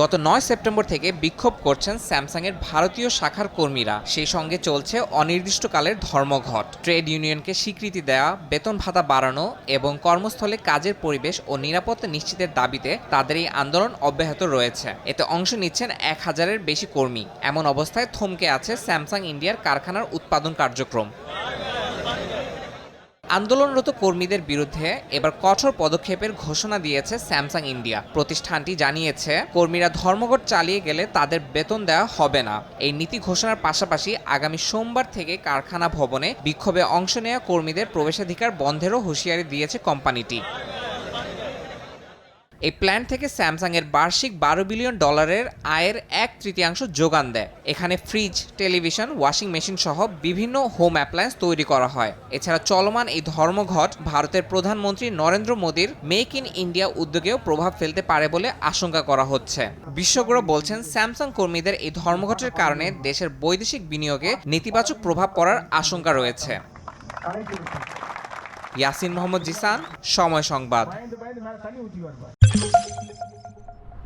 গত নয় সেপ্টেম্বর থেকে বিক্ষোভ করছেন স্যামসাংয়ের ভারতীয় শাখার কর্মীরা। সেই সঙ্গে চলছে অনির্দিষ্টকালের ধর্মঘট। ট্রেড ইউনিয়নকে স্বীকৃতি দেওয়া বেতন ভাতা বাড়ানো এবং কর্মস্থলে কাজের পরিবেশ ও নিরাপত্তা নিশ্চিতের দাবিতে তাদের এই আন্দোলন অব্যাহত রয়েছে। এতে অংশ নিচ্ছেন এক হাজারের বেশি কর্মী। এমন অবস্থায় থমকে আছে স্যামসাং ইন্ডিয়ার কারখানার উৎপাদন কার্যক্রম। আন্দোলনরত কর্মীদের বিরুদ্ধে এবার কঠোর পদক্ষেপের ঘোষণা দিয়েছে স্যামসাং ইন্ডিয়া। প্রতিষ্ঠানটি জানিয়েছে, কর্মীরা ধর্মঘট চালিয়ে গেলে তাদের বেতন দেওয়া হবে না। এই নীতি ঘোষণার পাশাপাশি আগামী সোমবার থেকে কারখানা ভবনে বিক্ষোভে অংশ নেওয়া কর্মীদের প্রবেশাধিকার বন্ধেরও হুঁশিয়ারি দিয়েছে কোম্পানিটি। এই প্ল্যান থেকে স্যামসাং এর বার্ষিক বারো বিলিয়ন ডলারের আয়ের এক তৃতীয়াংশ যোগান দেয় এখানে ফ্রিজ টেলিভিশন ওয়াশিং মেশিন সহ বিভিন্ন হোম অ্যাপ্লায়েন্স তৈরি করা হয় এছাড়া চলমান এই ধর্মঘট ভারতের প্রধানমন্ত্রী নরেন্দ্র মোদীর মেক ইন ইন্ডিয়া উদ্যোগেও প্রভাব ফেলতে পারে বলে আশঙ্কা করা হচ্ছে বিশেষজ্ঞরা বলছেন স্যামসাং কর্মীদের এই ধর্মঘটের কারণে দেশের বৈদেশিক বিনিয়োগে নেতিবাচক প্রভাব পড়ার আশঙ্কা রয়েছে ইয়াসিন মোহাম্মদ জিসান সময় সংবাদ フフフ。